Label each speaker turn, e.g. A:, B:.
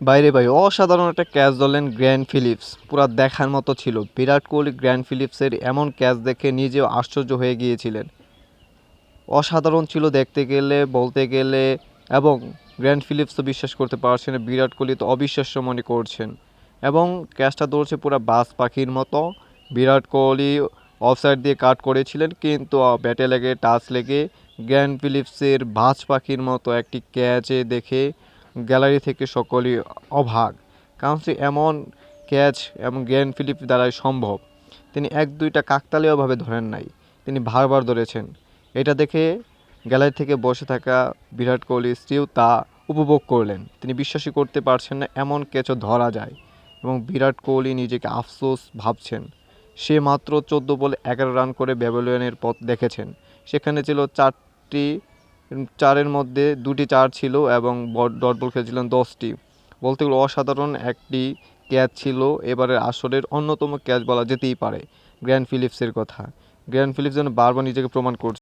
A: বাইরে ভাই, অসাধারণ একটা ক্যাচ ধরলেন গ্র্যান্ড ফিলিপস। পুরো দেখার মতো ছিল। বিরাট কোহলি গ্র্যান্ড ফিলিপসের এমন ক্যাচ দেখে নিজেও আশ্চর্য হয়ে গিয়েছিলেন। অসাধারণ ছিল দেখতে গেলে, বলতে গেলে, এবং গ্র্যান্ড ফিলিপস তো বিশ্বাস করতে পারছেন, বিরাট কোহলি তো অবিশ্বাস্য মনে করছেন। এবং ক্যাচটা দৌড়ছে পুরো বাস পাখির মতো। বিরাট কোহলি অফসাইড দিয়ে কাট করেছিলেন, কিন্তু ব্যাটে লেগে, টাচ লেগে গ্র্যান্ড ফিলিপসের বাজ পাখির মতো একটি ক্যাচে দেখে গ্যালারি থেকে সকলেই অভাগ। কারণ সে এমন ক্যাচ এবং গ্র্যান্ড ফিলিপ দ্বারাই সম্ভব। তিনি এক দুইটা কাকতালীয়ভাবে ধরেন নাই। তিনি বারবার ধরেছেন, এটা দেখে গ্যালারি থেকে বসে থাকা বিরাট কোহলি স্ত্রীও তা উপভোগ করলেন। তিনি বিশ্বাসই করতে পারছেন না এমন ক্যাচও ধরা যায় এবং বিরাট কোহলি নিজেকে আফসোস ভাবছেন। সে মাত্র চোদ্দ বলে এগারো রান করে ব্যাবিলিয়নের পথ দেখেছেন। সেখানে ছিল চারটি চারের মধ্যে দুটি চার ছিল এবং ডট বল খেলেছিলেন দশটি। বলতে গেলে অসাধারণ একটি ক্যাচ ছিল এবারের আসরের অন্যতম ক্যাচ বলা যেতেই পারে, গ্র্যান্ড ফিলিপসের কথা। গ্র্যান্ড ফিলিপস যেন বারবার নিজেকে প্রমাণ করছে।